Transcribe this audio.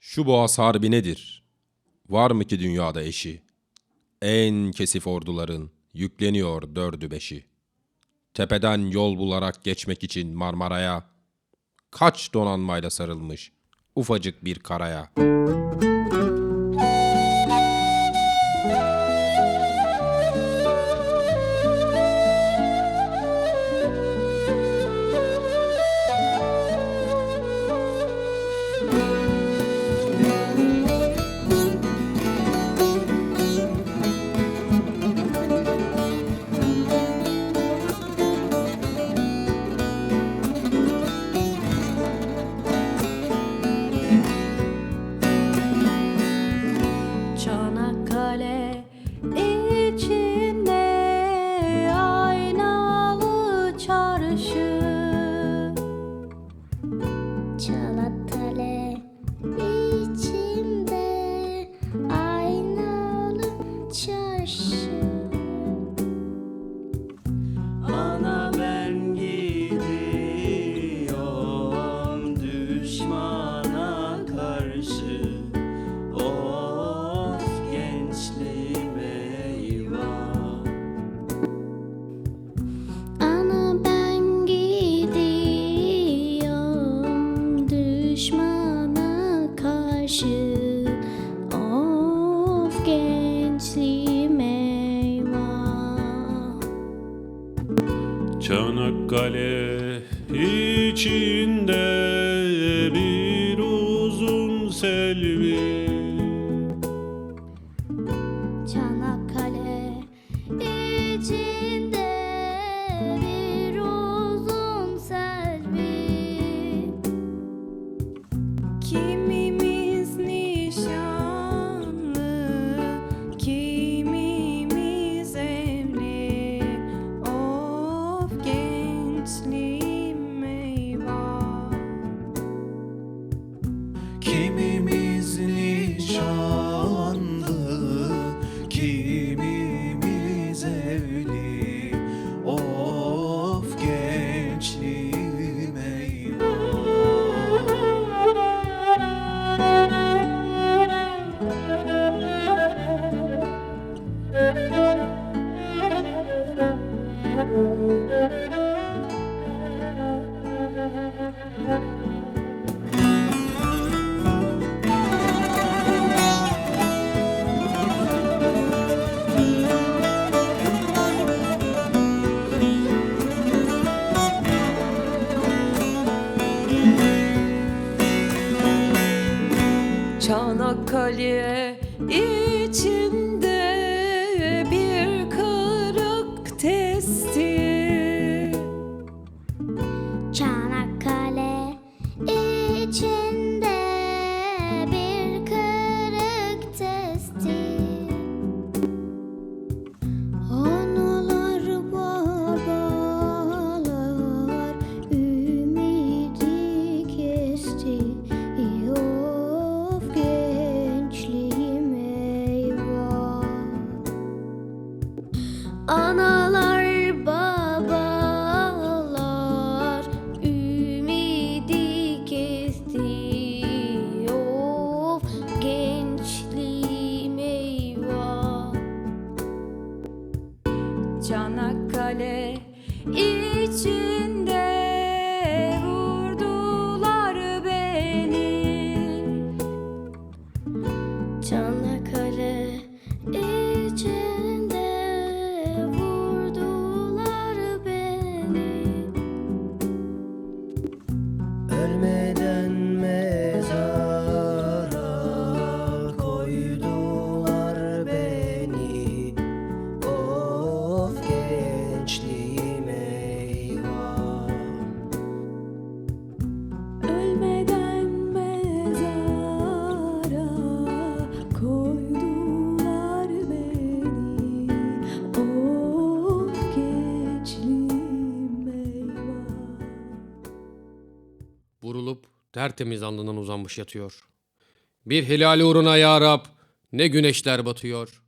Şu boğaz harbi nedir? Var mı ki dünyada eşi? En kesif orduların yükleniyor dördü beşi. Tepeden yol bularak geçmek için Marmara'ya, kaç donanmayla sarılmış ufacık bir karaya. should. Gençliğim eyvah. Çanakkale içinde Çanakkale içinde içinde tertemiz alnından uzanmış yatıyor. Bir helali uğruna ya Rab ne güneşler batıyor.